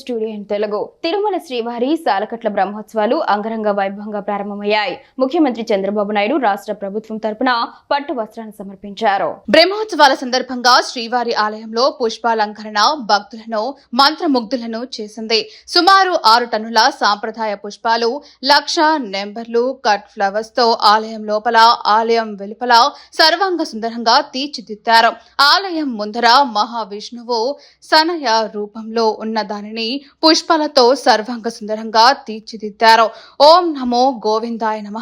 Studio in Telugu. Tirumala శ్రీవారి సాలకట్ల బ్రహ్మోత్సవాలు అంగరంగ వైభవంగా ప్రారంభమయ్యాయి. ముఖ్యమంత్రి చంద్రబాబు నాయుడు రాష్ట్ర ప్రభుత్వం తరపున పట్టు వస్త్రాన్ని సమర్పించారు. బ్రహ్మోత్సవాల సందర్భంగా శ్రీవారి ఆలయంలో పుష్పాలంకరణ భక్తులను మంత్రముగ్ధులను చేసింది. సుమారు ఆరు టన్నుల సాంప్రదాయ పుష్పాలు లక్ష నెంబర్లు కట్ ఫ్లవర్స్తో ఆలయం లోపల ఆలయం వెలుపల సర్వాంగ సుందరంగా తీర్చిదిద్దారు. ఆలయం ముందర మహావిష్ణువు సనయ రూపంలో ఉన్న దానిని పుష్పాలతో సర్వాంగ సుందరంగా తీర్చిదిద్దారు. ఓం నమో గోవిందాయ నమ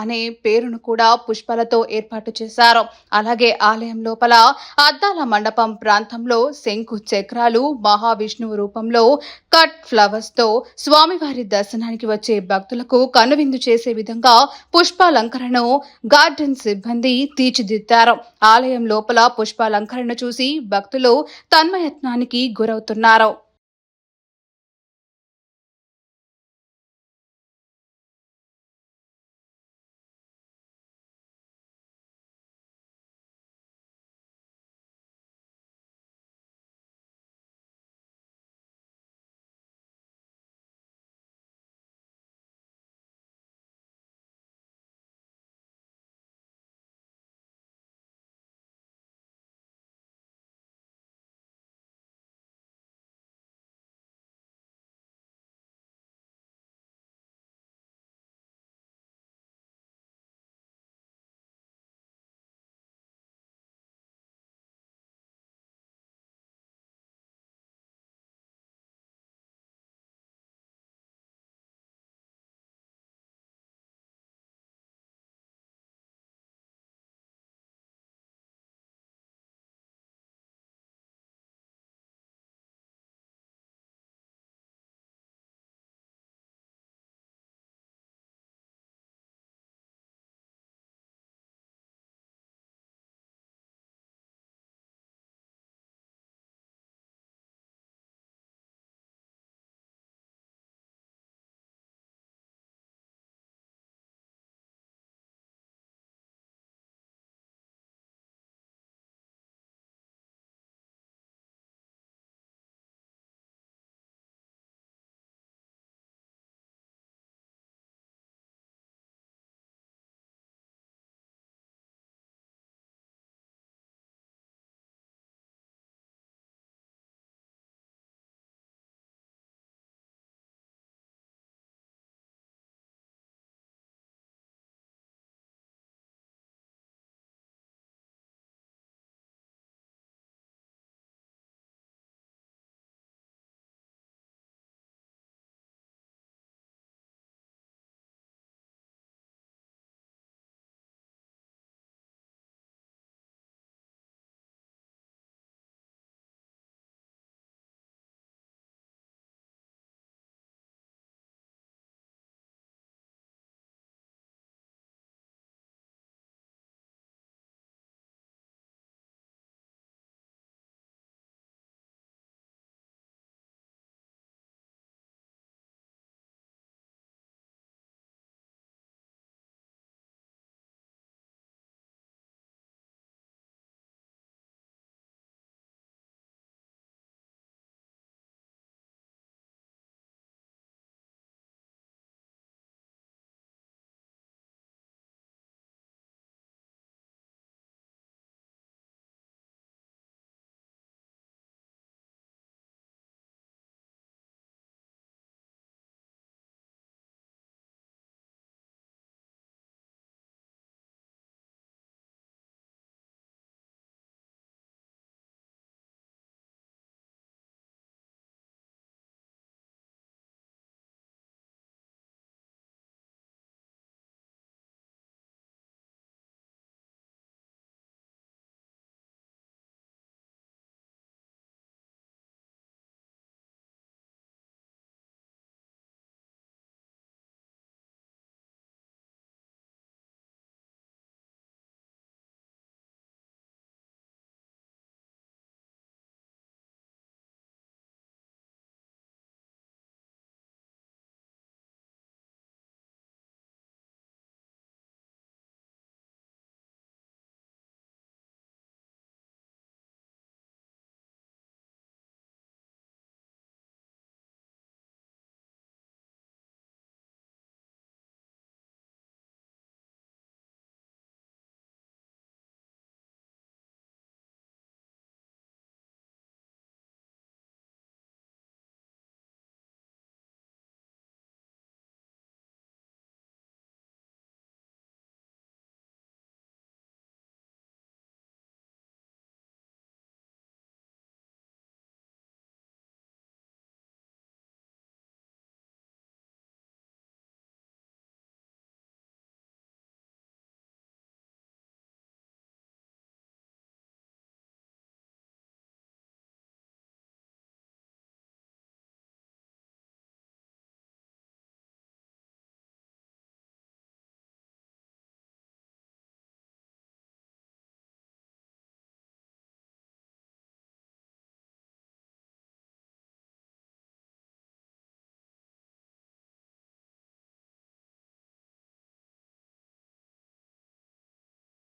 అనే పేరును కూడా పుష్పాలతో ఏర్పాటు చేశారు. అలాగే ఆలయం లోపల అద్దాల మండపం ప్రాంతంలో శంకు చక్రాలు మహావిష్ణువు రూపంలో కట్ ఫ్లవర్స్తో స్వామివారి దర్శనానికి వచ్చే భక్తులకు కనువిందు చేసే విధంగా పుష్పాలంకరణను గార్డెన్ సిబ్బంది తీర్చిదిద్దారు. ఆలయం లోపల పుష్పాలంకరణ చూసి భక్తులు తన్మయత్నానికి గురవుతున్నారు.